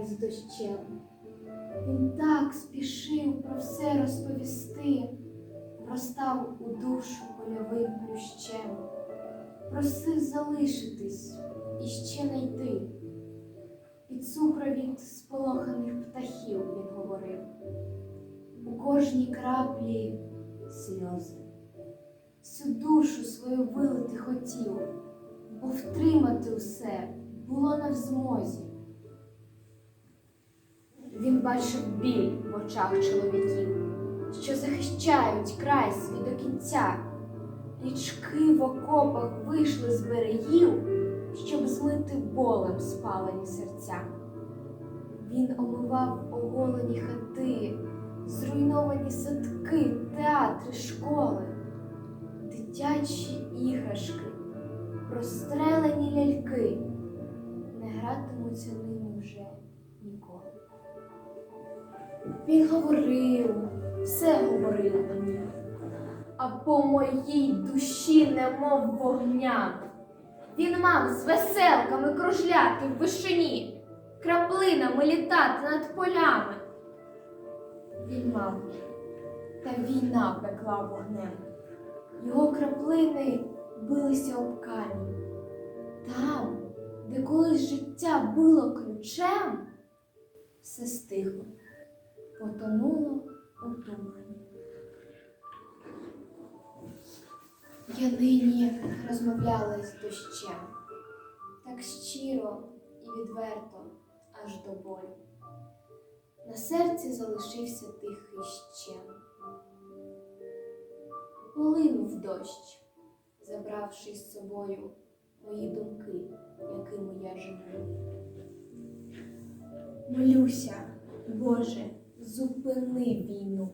з дощем. Він так спішив про все розповісти, простав у душу польовим плющем, просив залишитись і ще найти. Під супровід сполоханих птахів він говорив. У кожній краплі сльози. Всю душу свою вилити хотів, бо втримати усе було не в змозі. Бачив біль в очах чоловіків, що захищають край свій до кінця. Річки в окопах вийшли з берегів, щоб змити болем спалені серця. Він омивав оголені хати, зруйновані садки, театри, школи, дитячі іграшки, розстрелені ляльки не гратимуться ними вже. Він говорив, все говорив мені, а по моїй душі немов вогням. Він мав з веселками кружляти в вишині, краплинами літати над полями. Він мав, та війна пекла вогнем. Його краплини билися об камінь. Там, де колись життя було ключем, все стихло, потонуло у тумані. Я нині розмовляла з дощем, так щиро і відверто аж до болю. На серці залишився тихий щем. Полинув дощ, забравши з собою мої думки, якими я живу. Молюся, Боже, зупини війну.